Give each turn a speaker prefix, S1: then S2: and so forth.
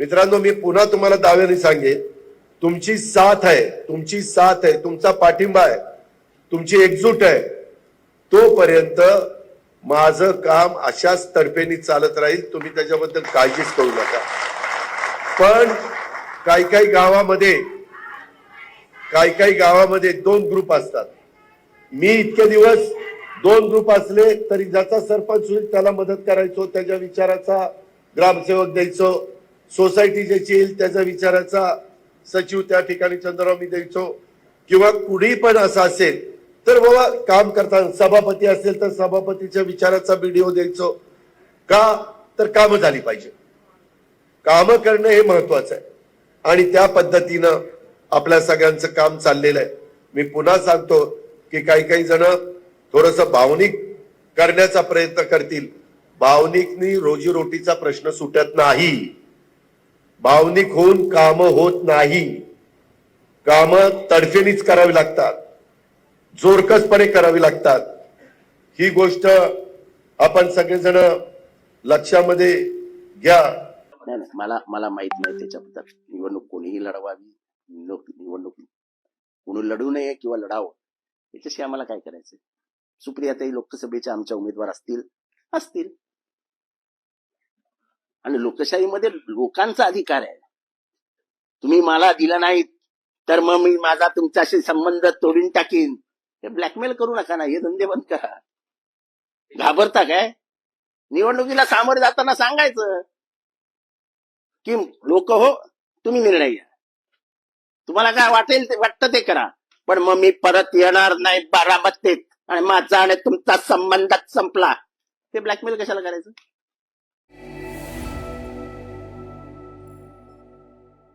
S1: मित्रांनो मी पुन्हा तुम्हाला दाव्याने सांगेन. तुमची साथ आहे तुमची साथ आहे तुमचा पाठिंबा आहे तुमची एकजूट आहे. तोपर्यंत माझं काम अशाच तडफेनी चालत राहील. तुम्ही त्याच्याबद्दल काळजीच करू नका. पण काही काही गावामध्ये काही काही गावामध्ये दोन ग्रुप असतात. मी इतके दिवस दोन ग्रुप असले तरी ज्याचा सरपंच होईल त्याला मदत करायचो त्याच्या विचाराचा ग्रामसेवक द्यायचो. सोसायटी ज्याची येईल त्याचा विचाराचा सचिव त्या ठिकाणी चंद्रराव मी द्यायचो किंवा कुणी पण असं असेल तर बाबा काम करताना सभापती असेल तर सभापतीच्या विचाराचा व्हिडिओ द्यायचो. का? तर कामं झाली पाहिजे. कामं करणं हे महत्वाचं आहे. आणि त्या पद्धतीनं आपल्या सगळ्यांचं काम चाललेलं आहे. मी पुन्हा सांगतो की काही काही जण थोडस भावनिक करण्याचा प्रयत्न करतील. भावनिकनी रोजीरोटीचा प्रश्न सुटत नाही. भावनिक होऊन काम होत नाही. काम तडफेनीच करावी लागतात. जोरकसपणे करावी लागतात. ही गोष्ट आपण सगळेजण लक्षामध्ये घ्या.
S2: मला मला माहीत नाही त्याच्याबद्दल. निवडणूक कोणीही लढवावी निवडणूक निवडणूक कोणी लढू नये किंवा लढावं याच्याशी आम्हाला काय करायचं सुप्रियाताई लोकसभेच्या आमच्या उमेदवार असतील असतील. आणि लोकशाहीमध्ये लोकांचा अधिकार आहे. तुम्ही मला दिला नाही तर मग मी माझा तुमच्याशी संबंध तोडून टाकीन. हे ब्लॅकमेल करू नका ना हे धंदे बंद करा. घाबरता काय? निवडणुकीला सामोरे जाताना सांगायचं की लोक हो तुम्ही निर्णय घ्या. तुम्हाला काय वाटेल ते वाटतं ते करा. पण मग मी परत येणार नाही बारामतीत. आणि माझा आणि तुमचा संबंध संपला. ते ब्लॅकमेल कशाला करायचं?